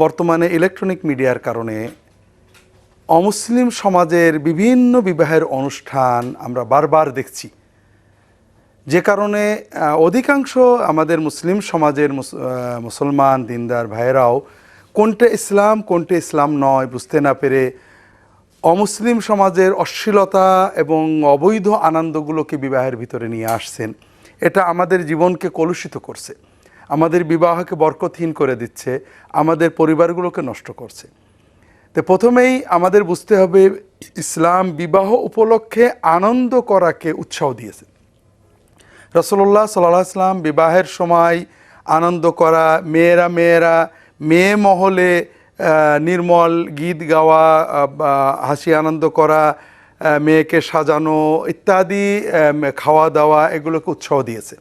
বর্তমানে ইলেকট্রনিক মিডিয়ার কারণে অমুসলিম সমাজের বিভিন্ন বিবাহের অনুষ্ঠান আমরা বারবার দেখছি। যে কারণে অধিকাংশ আমাদের মুসলিম সমাজের মুস- মুসলমান দিনদার ভাইয়েরাও কোনটা ইসলাম কোনটা ইসলাম নয় বুঝতে না পেরে অমুসলিম সমাজের অশ্লীলতা এবং অবৈধ আনন্দগুলোকে বিবাহের ভিতরে নিয়ে আসছেন। এটা আমাদের জীবনকে কলুষিত করছে। আমাদের বিবাহকে বরকতহীন করে দিচ্ছে, আমাদের পরিবারগুলোকে নষ্ট করছে। তো প্রথমেই আমাদের বুঝতে হবে, ইসলাম বিবাহ উপলক্ষে আনন্দ করাকে উৎসাহ দিয়েছে। রসল্লাহ সাল্লাহ ইসলাম বিবাহের সময় আনন্দ করা, মেয়েরা মেয়েরা, মেয়ে মহলে নির্মল গীত গাওয়া হাসি আনন্দ করা মেয়েকে সাজানো ইত্যাদি খাওয়া দাওয়া এগুলোকে উৎসাহ দিয়েছে।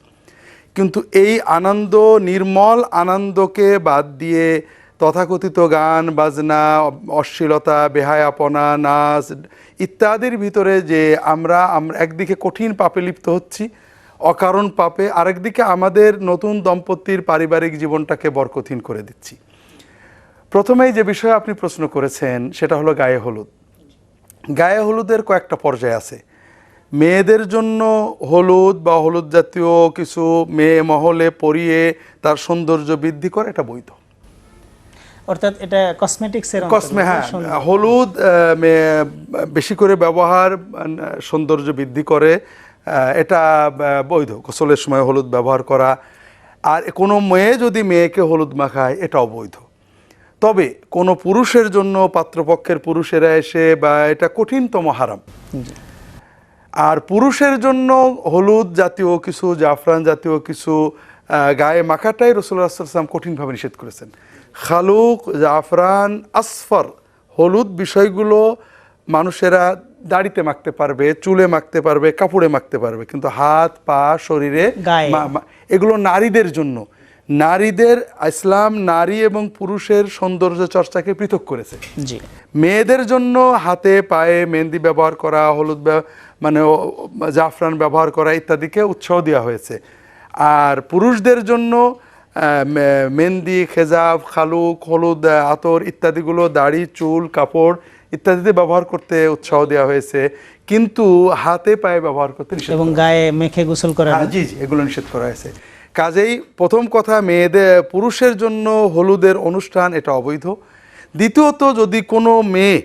কিন্তু এই আনন্দ, নির্মল আনন্দকে বাদ দিয়ে তথাকথিত গান, বাজনা, অশ্লীলতা, বেহায়াপনা, নাচ ইত্যাদির ভিতরে যে আমরা একদিকে কঠিন পাপে লিপ্ত হচ্ছি, অকারণ পাপে আরেকদিকে আমাদের নতুন দম্পতির পারিবারিক জীবনটাকে বরকঠিন করে দিচ্ছি। প্রথমেই যে বিষয়ে আপনি প্রশ্ন করেছেন, সেটা হলো গায়ে হলুদ। গায়ে হলুদের কয়েকটা পর্যায় আছে। মেয়েদের জন্য হলুদ বা হলুদ জাতীয় কিছু মেয়ে মহলে পরিয়ে তার সৌন্দর্য বৃদ্ধি করে এটা বৈধ। অর্থাৎ এটা কসমেটিক্সের কসমে হ্যাঁ হলুদ বেশি করে ব্যবহার সৌন্দর্য বৃদ্ধি করে এটা বৈধ। গোসলের সময় হলুদ ব্যবহার করা। আর কোনো মেয়ে যদি মেয়েকে হলুদ মাখায় এটাও বৈধ তবে কোনো পুরুষের জন্য পাত্রপক্ষের পুরুষেরা এসে বা এটা কঠিনতম হারাম। আর পুরুষের জন্য হলুদ জাতীয় কিছু জাফরান জাতীয় কিছু গায়ে মাখাটাই রসুল্লাহ সাল্লাম কঠিনভাবে নিষেধ করেছেন। খালুক জাফরান আসফর হলুদ বিষয়গুলো মানুষেরা দাড়িতে মাখতে পারবে চুলে মাখতে পারবে কাপড়ে মাখতে পারবে কিন্তু হাত পা শরীরে এগুলো নারীদের জন্য। নারীদের ইসলাম নারী এবং পুরুষের সৌন্দর্য চর্চাকে পৃথক করেছে। জি। মেয়েদের জন্য হাতে পায়ে মেহেন্দি ব্যবহার করা হলুদ মানে জাফরান ব্যবহার করা ইত্যাদিকে উৎসাহ দেওয়া হয়েছে। আর পুরুষদের জন্য মেহেন্দি খেজাব খালুক হলুদ আতর ইত্যাদিগুলো দাড়ি চুল কাপড় ইত্যাদিতে ব্যবহার করতে উৎসাহ দেওয়া হয়েছে। কিন্তু হাতে পায়ে ব্যবহার করতে নিষেধ এবং গায়ে মেখে গোসল করা হ্যাঁ, জি জি এগুলো নিষেধ করা হয়েছে। কাজেই প্রথম কথা, মেয়েদের, পুরুষের জন্য হলুদের অনুষ্ঠান, এটা অবৈধ। দ্বিতীয়ত, যদি কোনো মেয়ে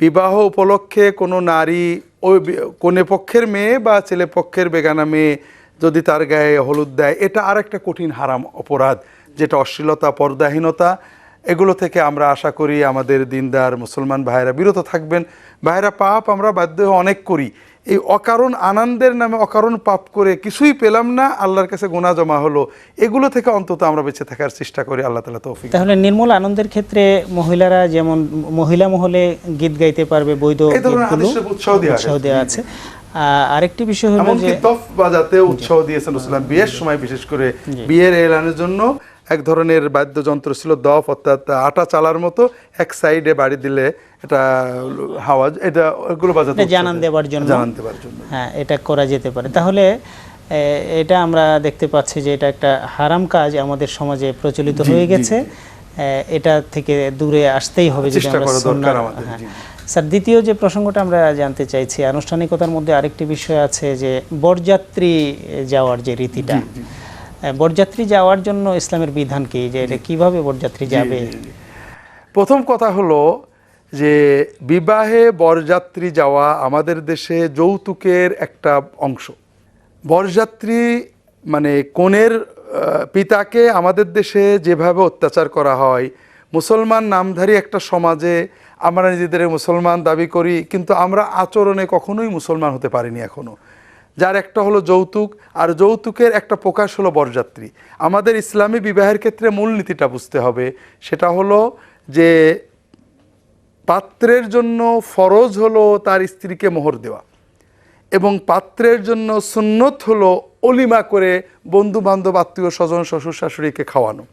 বিবাহ উপলক্ষে কোনো নারী ওই কনে পক্ষের মেয়ে বা ছেলে পক্ষের বেগানা মেয়ে যদি তার গায়ে হলুদ দেয়, এটা আরেকটা কঠিন, হারাম অপরাধ, যেটা অশ্লীলতা, পর্দাহীনতা, এগুলো থেকে আমরা আশা করি আমাদের দিনদার মুসলমান ভাইয়েরা বিরত থাকবেন। ভাইয়েরা, পাপ আমরা বাধ্য অনেক করি। এই অকারণ আনন্দের নামে অকারণ পাপ করে কিছুই পেলাম না আল্লাহর কাছে গুণা জমা হলো। এগুলো থেকে অন্তত আমরা বেঁচে থাকার চেষ্টা করি আল্লাহ তালা তৌফিক তাহলে নির্মূল আনন্দের ক্ষেত্রে মহিলারা যেমন মহিলা মহলে গীত গাইতে পারবে বৈধ উৎসাহ দেওয়া আছে। আরেকটি বিষয় হলো যে তফ বাজাতে উৎসাহ দিয়েছেন বিয়ের সময় বিশেষ করে বিয়ের এলানের জন্য এক ধরনের বাদ্যযন্ত্র ছিল দফ অর্থাৎ আটা চালার মতো এক সাইডে বাড়ি দিলে এটা হাওয়া এটা ওগুলো বাজাতে জানান দেওয়ার জন্য। জানান দেওয়ার জন্য। হ্যাঁ এটা করা যেতে পারে। তাহলে এটা আমরা দেখতে পাচ্ছি যে এটা একটা হারাম কাজ আমাদের সমাজে প্রচলিত হয়ে গেছে। এটা থেকে দূরে আসতেই হবে যদি আমরা সুন্নাহ- হ্যাঁ। স্যার দ্বিতীয় যে প্রসঙ্গটা আমরা জানতে চাইছি আনুষ্ঠানিকতার মধ্যে আরেকটি বিষয় আছে যে বরযাত্রী যাওয়ার যে রীতিটা। বরযাত্রী যাওয়ার জন্য ইসলামের বিধান কি? যে এটা কীভাবে বরযাত্রী যাবে? প্রথম কথা হলো যে বিবাহে বরযাত্রী যাওয়া আমাদের দেশে যৌতুকের একটা অংশ। বরযাত্রী মানে কনের পিতাকে আমাদের দেশে যেভাবে অত্যাচার করা হয় মুসলমান নামধারী একটা সমাজে আমরা নিজেদের মুসলমান দাবি করি কিন্তু আমরা আচরণে কখনোই মুসলমান হতে পারিনি এখনও। যার একটা হলো যৌতুক, আর যৌতুকের একটা প্রকাশ হলো বরযাত্রী। আমাদের ইসলামী বিবাহের ক্ষেত্রে মূলনীতিটা বুঝতে হবে, সেটা হলো যে পাত্রের জন্য ফরজ হলো তার স্ত্রীকে মোহর দেওয়া, এবং পাত্রের জন্য সুন্নত হলো অলিমা করে বন্ধু বান্ধব আত্মীয় স্বজন, শ্বশুর শাশুড়িকে খাওয়ানো।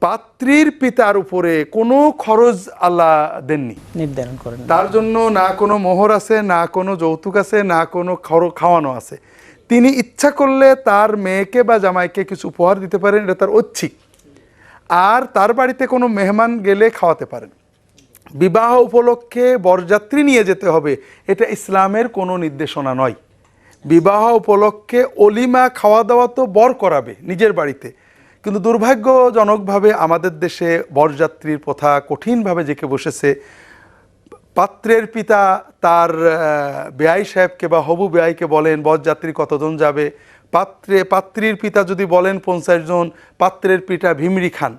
পাত্রীর পিতার উপরে কোনো খরচ আল্লাহ দেননি। নির্ধারণ করেন তার জন্য না কোনো মোহর আছে না কোনো যৌতুক আছে না কোনো খাওয়ানো আছে। তিনি ইচ্ছা করলে তার মেয়েকে বা জামাইকে কিছু উপহার দিতে পারেন এটা তার ঐচ্ছিক। আর তার বাড়িতে কোনো মেহমান গেলে খাওয়াতে পারেন। বিবাহ উপলক্ষে বরযাত্রী নিয়ে যেতে হবে এটা ইসলামের কোনো নির্দেশনা নয়। বিবাহ উপলক্ষে অলিমা খাওয়া দাওয়া তো বর করাবে নিজের বাড়িতে। কিন্তু দুর্ভাগ্যজনকভাবে আমাদের দেশে বরযাত্রীর প্রথা কঠিনভাবে জেঁকে বসেছে। পাত্রের পিতা তার বেআই সাহেবকে বা হবু বেআইকে বলেন, বরযাত্রী কতজন যাবে? পাত্রে, পাত্রীর পিতা যদি বলেন পঞ্চাশ জন, পাত্রের পিতা ভিমরি খান।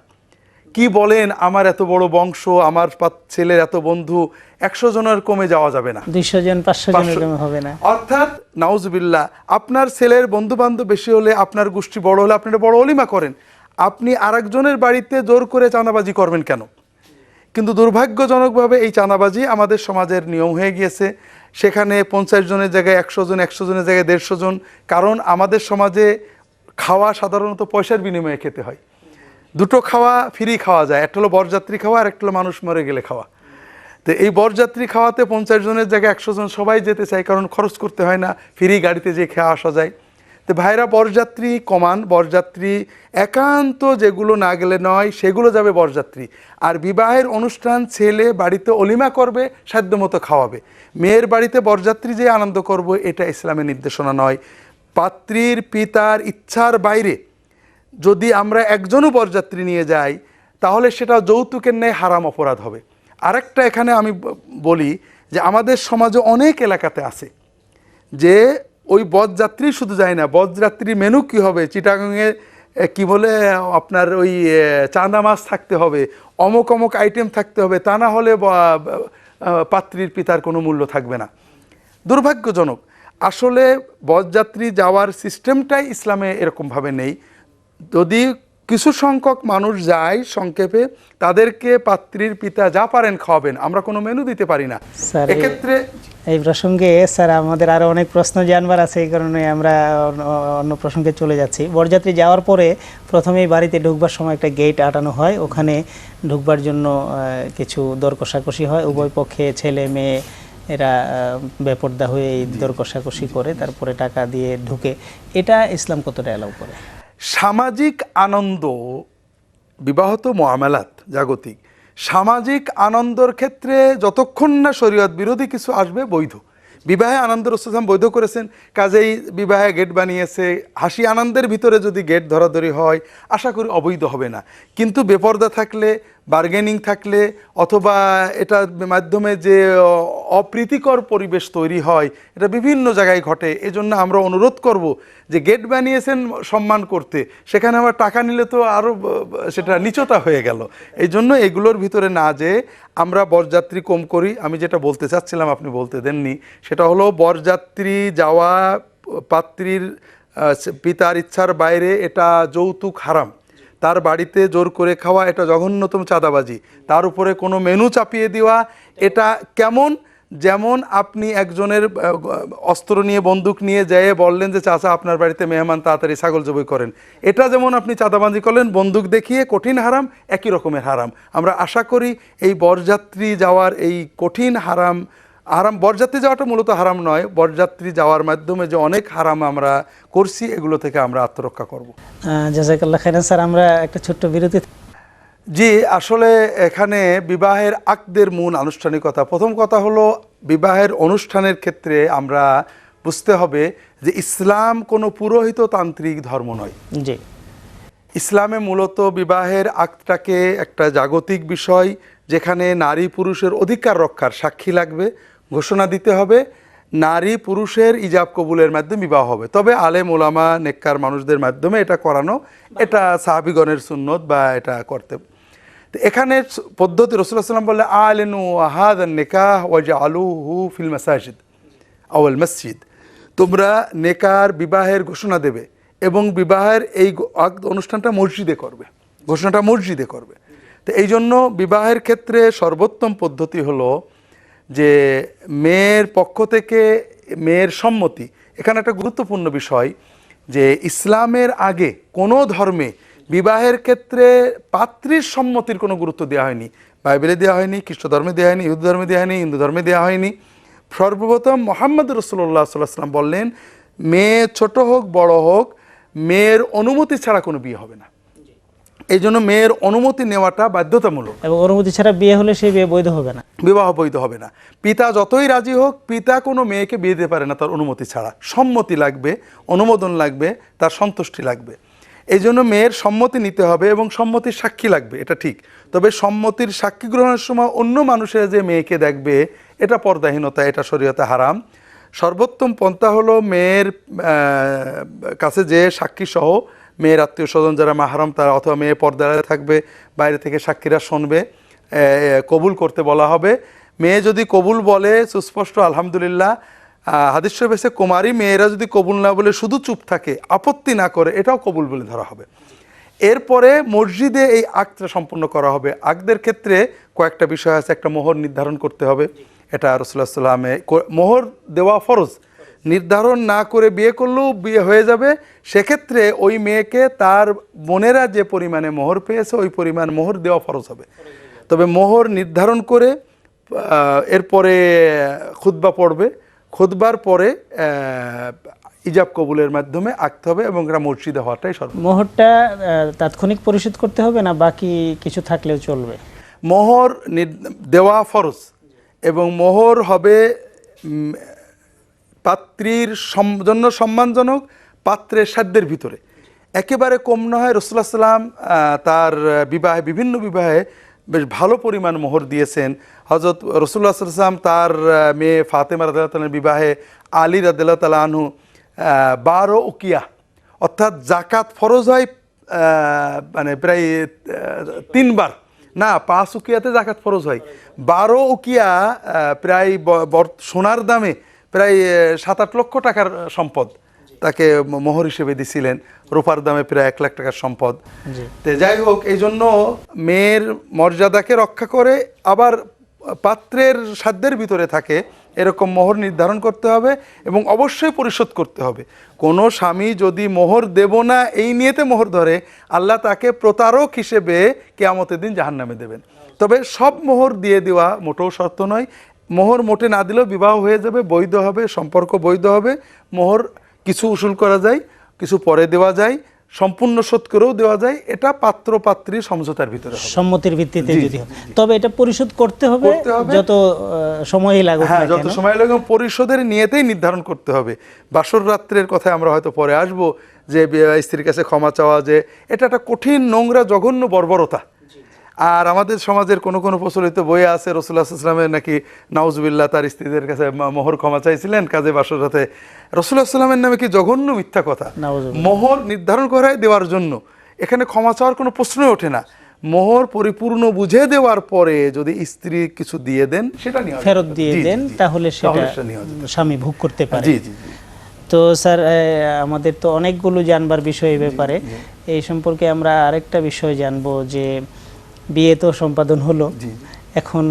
কি বলেন আমার এত বড় বংশ আমার ছেলের এত বন্ধু একশো জনের কমে যাওয়া যাবে না। দুইশো জন পাঁচশো জনের জন্য হবে না। অর্থাৎ নাউজবিল্লাহ আপনার ছেলের বন্ধু বান্ধব বেশি হলে আপনার গোষ্ঠী বড় হলে আপনি একটা বড় অলিমা করেন। আপনি আরেকজনের বাড়িতে জোর করে চাঁদাবাজি করবেন কেন? কিন্তু দুর্ভাগ্যজনকভাবে এই চাঁদাবাজি আমাদের সমাজের নিয়ম হয়ে গিয়েছে। সেখানে পঞ্চাশ জনের জায়গায় একশো জন একশো জনের জায়গায় দেড়শো জন। কারণ আমাদের সমাজে খাওয়া সাধারণত পয়সার বিনিময়ে খেতে হয়। দুটো খাওয়া ফ্রি খাওয়া যায়। একটা হলো বরযাত্রী খাওয়া, আর একটা হলো মানুষ মরে গেলে খাওয়া। তো এই বরযাত্রী খাওয়াতে পঞ্চাশ জনের জায়গায় একশো জন সবাই যেতে চায়, কারণ খরচ করতে হয় না, ফ্রি গাড়িতে যেয়ে খেয়ে আসা যায়। তো ভাইরা, বরযাত্রী কমান, বরযাত্রী একান্ত যেগুলো না গেলে নয়, সেগুলো যাবে বরযাত্রী। আর বিবাহের অনুষ্ঠান ছেলে বাড়িতে অলিমা করবে সাধ্যমতো খাওয়াবে। মেয়ের বাড়িতে বরযাত্রী যে আনন্দ করব, এটা ইসলামের নির্দেশনা নয়। পাত্রীর, পিতার ইচ্ছার বাইরে যদি আমরা একজনও বরযাত্রী নিয়ে যাই, তাহলে সেটা যৌতুকের ন্যায় হারাম অপরাধ হবে। আরেকটা এখানে আমি বলি যে আমাদের সমাজে অনেক এলাকাতে আছে যে ওই বরযাত্রী শুধু যায় না বরযাত্রী মেনু কি হবে? চিটাগাংয়ে কি বলে, আপনার ওই চাঁদা মাছ থাকতে হবে, অমুক অমুক আইটেম থাকতে হবে, তা না হলে পাত্রীর পিতার কোনো মূল্য থাকবে না। দুর্ভাগ্যজনক। আসলে বরযাত্রী যাওয়ার সিস্টেমটাই ইসলামে এরকমভাবে নেই। যদি কিছু সংখ্যক মানুষ যায় সংক্ষেপে তাদেরকে পাত্রীর পিতা যা পারেন খাওয়াবেন। আমরা কোনো মেনু দিতে পারি না। এক্ষেত্রে এই প্রসঙ্গে স্যার আমাদের আরও অনেক প্রশ্ন জানবার আছে এই কারণে আমরা অন্য- প্রসঙ্গে চলে যাচ্ছি। বরযাত্রী যাওয়ার পরে প্রথমেই বাড়িতে ঢুকবার সময় একটা গেট আটানো হয়। ওখানে ঢুকবার জন্য কিছু দর কষাকষি হয়। উভয় পক্ষে ছেলে মেয়ে এরা বেপর্দা হয়ে এই দর কষাকষি করে তারপরে টাকা দিয়ে ঢুকে। এটা ইসলাম কতটা অ্যালাউ করে? সামাজিক আনন্দ বিবাহ তো মহামেলাত, জাগতিক। সামাজিক আনন্দর ক্ষেত্রে যতক্ষণ না শরীয়ত বিরোধী কিছু আসবে, বৈধ। বিবাহে আনন্দ রসুলাম বৈধ করেছেন, কাজেই বিবাহে গেট বানিয়েছে। হাসি আনন্দের ভিতরে যদি গেট ধরাধরি হয়, আশা করি অবৈধ হবে না। কিন্তু বেপর্দা থাকলে বার্গেনিং থাকলে অথবা এটার মাধ্যমে যে অপ্রীতিকর পরিবেশ তৈরি হয়, এটা বিভিন্ন জায়গায় ঘটে। এজন্য আমরা অনুরোধ করব যে, গেট বানিয়েছেন সম্মান করতে। সেখানে আবার টাকা নিলে তো আরও সেটা নিচতা হয়ে গেল। এই জন্য এগুলোর ভিতরে না যে আমরা বরযাত্রী কম করি। আমি যেটা বলতে চাচ্ছিলাম, আপনি বলতে দেননি। সেটা হলো বরযাত্রী যাওয়া পাত্রীর পিতার ইচ্ছার বাইরে এটা যৌতুক হারাম। তার বাড়িতে জোর করে খাওয়া এটা জঘন্যতম চাঁদাবাজি। তার উপরে কোনো মেনু চাপিয়ে দেওয়া এটা কেমন? যেমন আপনি একজনের অস্ত্র নিয়ে বন্দুক নিয়ে যেয়ে বললেন যে, চাচা, আপনার বাড়িতে মেহমান তাড়াতাড়ি ছাগল জবই করেন। এটা যেমন আপনি চাঁদাবাজি করলেন, বন্দুক দেখিয়ে কঠিন হারাম, একই রকমের হারাম। আমরা আশা করি এই বরযাত্রী যাওয়ার এই কঠিন হারাম হারাম বরযাত্রী যাওয়াটা মূলত হারাম নয়। বরযাত্রী যাওয়ার মাধ্যমে যে অনেক হারাম আমরা করছি এগুলো থেকে আমরা আত্মরক্ষা করব। জাজাকাল্লাহ খাইরান স্যার আমরা একটা ছোট্ট বিরতি। জি আসলে এখানে বিবাহের আকদের মূল আনুষ্ঠানিকতা। প্রথম কথা হলো বিবাহের অনুষ্ঠানের ক্ষেত্রে আমরা বুঝতে হবে যে ইসলাম কোনো পুরোহিত তান্ত্রিক ধর্ম নয়। জি। ইসলামে মূলত বিবাহের আক্তটাকে একটা জাগতিক বিষয় যেখানে নারী পুরুষের অধিকার রক্ষার সাক্ষী লাগবে। ঘোষণা দিতে হবে, নারী পুরুষের ইজাব কবুলের মাধ্যমে বিবাহ হবে। তবে আলেম, ওলামা, নেককার মানুষদের মাধ্যমে এটা করানো, এটা সাহাবিগণের সুন্নত বা এটা করতে। তো এখানে পদ্ধতি রসুল্লাহ সাল্লাম বললে আলেনু আহাদ নেকাহ ওয়াজা আলু হু ফিল মাসাজিদ আওয়াল মসজিদ। তোমরা নেকার বিবাহের ঘোষণা দেবে এবং বিবাহের এই অনুষ্ঠানটা মসজিদে করবে। ঘোষণাটা মসজিদে করবে। তো এই জন্য বিবাহের ক্ষেত্রে সর্বোত্তম পদ্ধতি হলো যে মেয়ের পক্ষ থেকে, মেয়ের সম্মতি, এখানে একটা গুরুত্বপূর্ণ বিষয় যে ইসলামের আগে কোনো ধর্মে বিবাহের ক্ষেত্রে পাত্রীর সম্মতির কোনো গুরুত্ব দেওয়া হয়নি। বাইবেলে দেওয়া হয়নি, খ্রিস্ট ধর্মে দেওয়া হয়নি, ইহুদ ধর্মে দেওয়া হয়নি, হিন্দু ধর্মে দেওয়া হয়নি। সর্বপ্রথম মোহাম্মদ রসুল্লাহ সাল্লাম বললেন, মেয়ে ছোট হোক, বড় হোক, মেয়ের অনুমতি ছাড়া কোনো বিয়ে হবে না। এই জন্য মেয়ের অনুমতি নেওয়াটা বাধ্যতামূলক। এবং অনুমতি ছাড়া বিয়ে হলে সেই বিয়ে বৈধ হবে না। বিবাহ বৈধ হবে না। পিতা যতই রাজি হোক পিতা কোনো মেয়েকে বিয়ে দিতে পারে না তার অনুমতি ছাড়া। সম্মতি লাগবে অনুমোদন লাগবে তার সন্তুষ্টি লাগবে। এই জন্য মেয়ের সম্মতি নিতে হবে এবং সম্মতির সাক্ষী লাগবে এটা ঠিক। তবে সম্মতির সাক্ষী গ্রহণের সময় অন্য মানুষের যে মেয়েকে দেখবে এটা পর্দাহীনতা এটা শরীয়তে হারাম। সর্বোত্তম পন্থা হলো মেয়ের কাছে যে সাক্ষী সহ মেয়ের আত্মীয় স্বজন যারা মাহারম তারা অথবা মেয়ে পর্দায় থাকবে বাইরে থেকে সাক্ষীরা শুনবে কবুল করতে বলা হবে। মেয়ে যদি কবুল বলে সুস্পষ্ট আলহামদুলিল্লাহ আহ, হাদিস শরীফ কুমারী মেয়েরা যদি কবুল না বলে শুধু চুপ থাকে আপত্তি না করে এটাও কবুল বলে ধরা হবে। এরপরে মসজিদে এই আকটা সম্পূর্ণ করা হবে। আকদের ক্ষেত্রে কয়েকটা বিষয় আছে একটা মোহর নির্ধারণ করতে হবে। এটা রসুল্লাহ সাল্লামে মোহর দেওয়া ফরজ। নির্ধারণ না করে বিয়ে করলেও বিয়ে হয়ে যাবে। সেক্ষেত্রে ওই মেয়েকে তার বোনেরা যে পরিমাণে মোহর পেয়েছে ওই পরিমাণ মোহর দেওয়া ফরজ হবে। তবে মোহর নির্ধারণ করে এরপরে খুতবা পড়বে। খুতবার পরে ইজাব কবুলের মাধ্যমে আঁকতে হবে এবং এটা মসজিদে হওয়াটাই সর্ব মোহরটা তাৎক্ষণিক পরিশোধ করতে হবে না বাকি কিছু থাকলেও চলবে? মোহর দেওয়া ফরজ এবং মোহর হবে পাত্রীর জন্য সম্মানজনক, পাত্রের সাধ্যের ভিতরে। একেবারে কম নয় রসুল্লাহ সাল্লাম তার বিবাহে, বিভিন্ন বিবাহে বেশ ভালো পরিমাণ মোহর দিয়েছেন। হজরত রসুল্লাহ সাল্লাম তার মেয়ে ফাতেমা রাদিয়াল্লাহু বিবাহে আলী রাদিল্লাহ আনহু বারো উকিয়া, অর্থাৎ জাকাত ফরজ হয় মানে প্রায় তিনবার। না, পাঁচ উকিয়াতে জাকাত ফরজ হয়। বারো উকিয়া প্রায় সোনার দামে প্রায় সাত আট লক্ষ টাকার সম্পদ তাকে মোহর হিসেবে দিছিলেন। রূপার দামে প্রায় এক লাখ টাকার সম্পদ। তে যাই হোক এই জন্য মেয়ের মর্যাদাকে রক্ষা করে আবার পাত্রের সাধ্যের ভিতরে থাকে এরকম মোহর নির্ধারণ করতে হবে এবং অবশ্যই পরিশোধ করতে হবে। কোনো স্বামী যদি মোহর দেব না এই নিয়েতে মোহর ধরে আল্লাহ তাকে প্রতারক হিসেবে কেয়ামতের দিন জাহান্নামে দেবেন। তবে সব মোহর দিয়ে দেওয়া মোটেও শর্ত নয় মোহর মোটে না দিলেও বিবাহ হয়ে যাবে বৈধ হবে সম্পর্ক বৈধ হবে। মোহর কিছু উসুল করা যায় কিছু পরে দেওয়া যায় সম্পূর্ণ শোধ করেও দেওয়া যায় এটা পাত্র পাত্রী সমঝোতার ভিতরে সম্মতির ভিত্তিতে যদি তবে এটা পরিশোধ করতে হবে যত সময়ই লাগুক হ্যাঁ যত সময় লাগে পরিশোধের নিয়েতেই নির্ধারণ করতে হবে। বাসর রাত্রের কথায় আমরা হয়তো পরে আসব যে স্ত্রীর কাছে ক্ষমা চাওয়া যে এটা একটা কঠিন নোংরা জঘন্য বর্বরতা। আর আমাদের সমাজের কোনো কোনো প্রচলিত বইয়ে আছে রসুল্লাহ ইসলামের নাকি নাউজুবিল্লাহ তার স্ত্রীদের কাছে মোহর ক্ষমা চাইছিলেন কাজে বাসর রাতে রসুল্লাহ ইসলামের নামে কি জঘন্য মিথ্যা কথা। মোহর নির্ধারণ করায় দেওয়ার জন্য। এখানে ক্ষমা চাওয়ার কোনো প্রশ্নই ওঠে না। মোহর পরিপূর্ণ বুঝে দেওয়ার পরে যদি স্ত্রী কিছু দিয়ে দেন সেটা নিয়ে ফেরত দিয়ে দেন তাহলে সেটা স্বামী ভোগ করতে পারে। তো স্যার আমাদের তো অনেকগুলো জানবার বিষয় ব্যাপারে। এই সম্পর্কে আমরা আরেকটা বিষয় জানব যে বিয়ে তো সম্পাদন হলো। এখন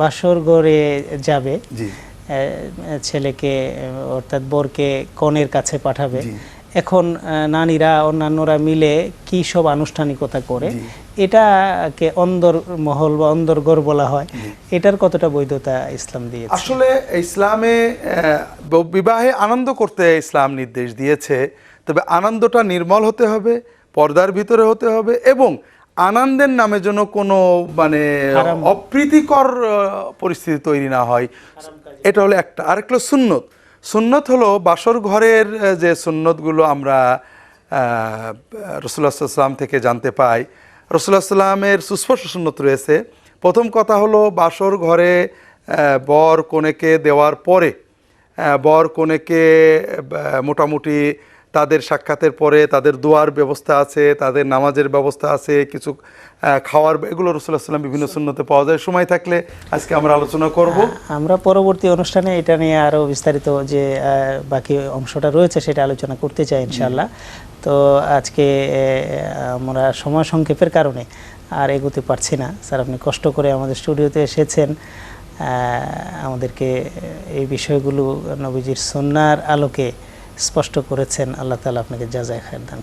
বাসর ঘরে যাবে। ছেলেকে অর্থাৎ বরকে কনের কাছে পাঠাবে। এখন নারীরা অন্যান্যরা মিলে কি সব আনুষ্ঠানিকতা করে এটাকে অন্দর মহল বা অন্দরগর বলা হয়। এটার কতটা বৈধতা ইসলাম দিয়ে আসলে ইসলামে বিবাহে আনন্দ করতে ইসলাম নির্দেশ দিয়েছে। তবে আনন্দটা নির্মল হতে হবে পর্দার ভিতরে হতে হবে এবং আনন্দের নামে যেন কোনো মানে অপ্রীতিকর পরিস্থিতি তৈরি না হয়। এটা হলো একটা। আরেকটা হলো সুন্নত। সুন্নত হলো বাসর ঘরের যে সুন্নতগুলো আমরা রসুল্লাহ সাল্লাম থেকে জানতে পাই। রসুল্লাহ সাল্লামের সুস্পষ্ট সুন্নত রয়েছে। প্রথম কথা হলো বাসর ঘরে বর কনেকে দেওয়ার পরে বর কনেকে মোটামুটি তাদের সাক্ষাতের পরে তাদের দোয়ার ব্যবস্থা আছে, তাদের নামাজের ব্যবস্থা আছে, কিছু খাওয়ার, এগুলো রসুল্লাহ সাল্লাম বিভিন্ন সুন্নতে পাওয়া যায়। সময় থাকলে আজকে আমরা আলোচনা করব। আমরা পরবর্তী অনুষ্ঠানে এটা নিয়ে আরও বিস্তারিত যে বাকি অংশটা রয়েছে সেটা আলোচনা করতে চাই ইনশাল্লাহ তো আজকে আমরা সময় সংক্ষেপের কারণে আর এগোতে পারছি না। স্যার, আপনি কষ্ট করে আমাদের স্টুডিওতে এসেছেন। আমাদেরকে এই বিষয়গুলো নবীজির সন্ন্যার আলোকে স্পষ্ট করেছেন। আল্লাহ তালা আপনাকে যা যায় খায়ের দান